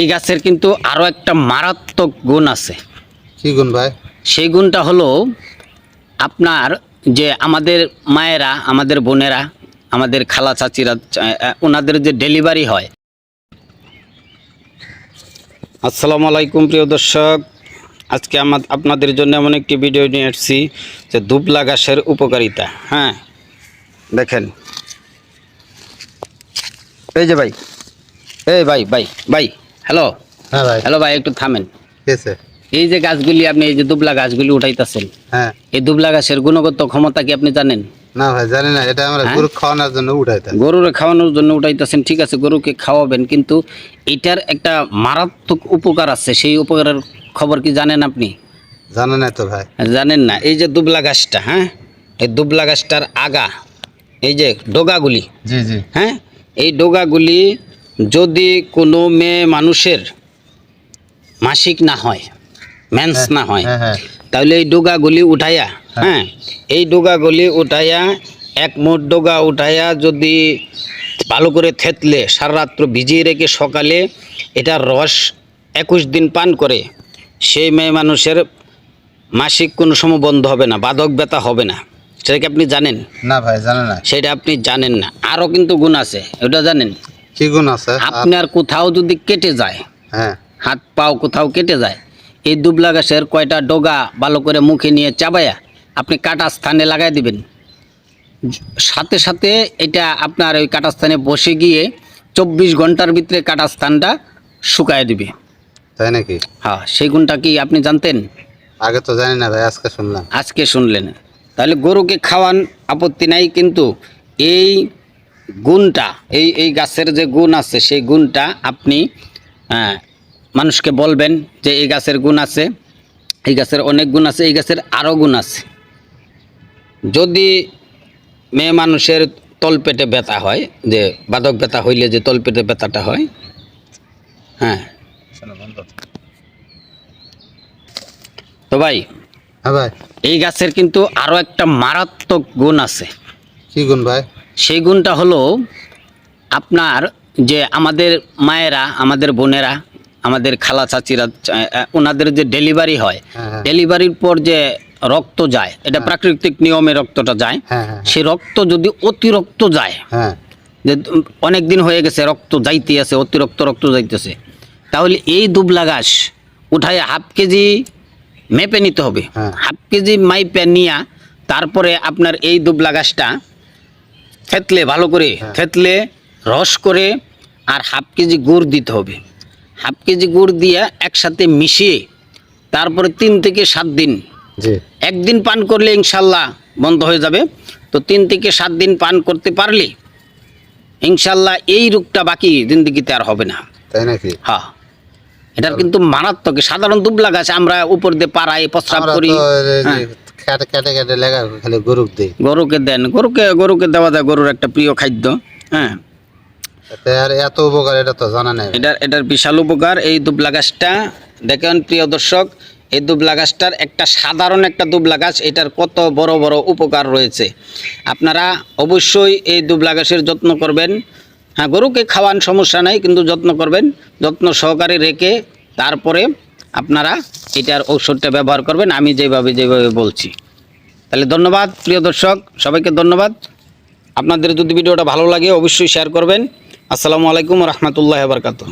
এই গাছের কিন্তু আরও একটা মারাত্মক গুণ আছে। কি গুণ ভাই? সেই গুণটা হলো আপনার যে আমাদের মায়েরা আমাদের বোনেরা আমাদের খালা চাচিরা ওনাদের যে ডেলিভারি হয়। আসসালামু আলাইকুম প্রিয় দর্শক। আজকে আমার আপনাদের জন্য এমন একটি ভিডিও নিয়ে এসেছি যে দুবলা গাছের উপকারিতা। হ্যাঁ দেখেন। এই যে ভাই এই ভাই ভাই ভাই। হ্যালো? হ্যাঁ ভাই। হ্যালো ভাই একটু থামেন। এই যে গাছগুলি আপনি এই যে দুবলা গাছগুলি উঠাইতেছেন হ্যাঁ। এই দুবলা গাছের গুণগত ক্ষমতা কি আপনি জানেন? না ভাই জানি না এটা আমরা হ্যাঁ? গরু খাওয়ানোর জন্য উঠাইতাম। গরুরে খাওয়ানোর জন্য উঠাইতেছেন ঠিক আছে গরুকে খাওয়াবেন কিন্তু এটার একটা মারাত্মক উপকার আছে সেই উপকারের খবর কি জানেন আপনি? জানেন না তো ভাই। জানেন না এই যে দুবলা গাছটা হ্যাঁ এই দুবলা গাছটার আগা এই যে ডোগাগুলি জি জি। হ্যাঁ এই ডোগাগুলি যদি কোনো মেয়ে মানুষের মাসিক না হয় মেন্স না হয় হ্যাঁ হ্যাঁ। তাহলে এই ডোগাগুলি উঠাইয়া হ্যাঁ। এই ডোগাগুলি উঠাইয়া এক মোট ডোগা উঠাইয়া যদি ভালো করে থেতলে সারা রাত্র ভিজিয়ে রেখে সকালে এটার রস একুশ দিন পান করে সেই মেয়ে মানুষের মাসিক কোনো সময় বন্ধ হবে না বাদক ব্যথা হবে না। সেটা কি আপনি জানেন? না ভাই জানে না। সেটা আপনি জানেন না। আরও কিন্তু গুণ আছে ওটা জানেন? কি গুণ আছে? আপনার কোথাও যদি কেটে যায় হ্যাঁ। হাত পাও কোথাও কেটে যায় এই দুবলা গাছের কয়টা ডগা ভালো করে মুখে নিয়ে চাবায়া আপনি কাটা স্থানে লাগাই দিবেন। সাথে সাথে এটা আপনার ওই কাটা স্থানে বসে গিয়ে চব্বিশ ঘণ্টার ভিতরে কাটা স্থানটা শুকায় দিবে। তাই নাকি? হ্যাঁ সেই গুণটা কি আপনি জানতেন? আগে তো জানি না ভাই আজকে শুনলাম। আজকে শুনলেন। তাহলে গরুকে খাওয়ান আপত্তি নাই কিন্তু এই গুণটা এই এই গাছের যে গুণ আছে সেই গুণটা আপনি হ্যাঁ, মানুষকে বলবেন যে এই গাছের গুণ আছে এই গাছের অনেক গুণ আছে এই গাছের আরও গুণ আছে। যদি মেয়ে মানুষের তলপেটে ব্যথা হয় যে বাদক ব্যথা হইলে যে তলপেটে ব্যথাটা হয় হ্যাঁ। তো হ্যাঁ ভাই। এই গাছের কিন্তু আরও একটা মারাত্মক গুণ আছে। কি গুণ ভাই? সেই গুণটা হলো আপনার যে আমাদের মায়েরা আমাদের বোনেরা আমাদের খালা চাচিরা ওনাদের যে ডেলিভারি হয় হ্যাঁ হ্যাঁ। ডেলিভারির পর যে রক্ত যায় এটা প্রাকৃতিক নিয়মে রক্তটা যায় হ্যাঁ হ্যাঁ সেই রক্ত যদি অতিরিক্ত যায় হ্যাঁ। যে অনেক দিন হয়ে গেছে রক্ত যাইতে আছে অতিরিক্ত রক্ত যাইতেছে তাহলে এই দুবলা গাছ উঠায় হাফ কেজি মেপে নিতে হবে। হ্যাঁ। হাফ কেজি মাইপে নিয়া তারপরে আপনার এই দুবলা গাছটা থেতলে ভালো করে হ্যাঁ। থেতলে রস করে আর হাফ কেজি গুড় দিতে হবে। হাফ কেজি গুড় দিয়ে একসাথে মিশিয়ে তারপরে তিন থেকে সাত দিন একদিন পান করলে ইনশাল্লাহ বন্ধ হয়ে যাবে। তো তিন থেকে সাত দিন পান করতে পারলে ইনশাল্লাহ এই রোগটা বাকি জিন্দগিতে আর হবে না। তাই নাকি? হ্যাঁ। এটার কিন্তু মারাত্মক সাধারণ দুবলা গাছ আমরা উপর দিয়ে পাড়াই প্রস্রাব করি। খেটে খেটে খেটে লেগা খালি গরুক দিই গরুকে দেন। গরুকে গরুকে দেওয়া যায় গরুর একটা প্রিয় খাদ্য হ্যাঁ। এতে আর এত উপকার এটা তো জানা নাই। এটার এটার বিশাল উপকার এই দুবলা গাছটা দেখেন প্রিয় দর্শক এই দুবলা গাছটার একটা সাধারণ একটা দুবলা গাছ এটার কত বড় বড় উপকার রয়েছে। আপনারা অবশ্যই এই দুবলা গাছের যত্ন করবেন। হ্যাঁ গরুকে খাওয়ান সমস্যা নাই কিন্তু যত্ন করবেন যত্ন সহকারে রেখে তারপরে আপনারা এটার ঔষধটা ব্যবহার করবেন, আমি যেভাবে যেভাবে বলছি। তাহলে ধন্যবাদ, প্রিয় দর্শক, সবাইকে ধন্যবাদ। আপনাদের যদি ভিডিওটা ভালো লাগে, অবশ্যই শেয়ার করবেন। আসসালামু আলাইকুম রহমতুল্লাহ বারকাতুহ।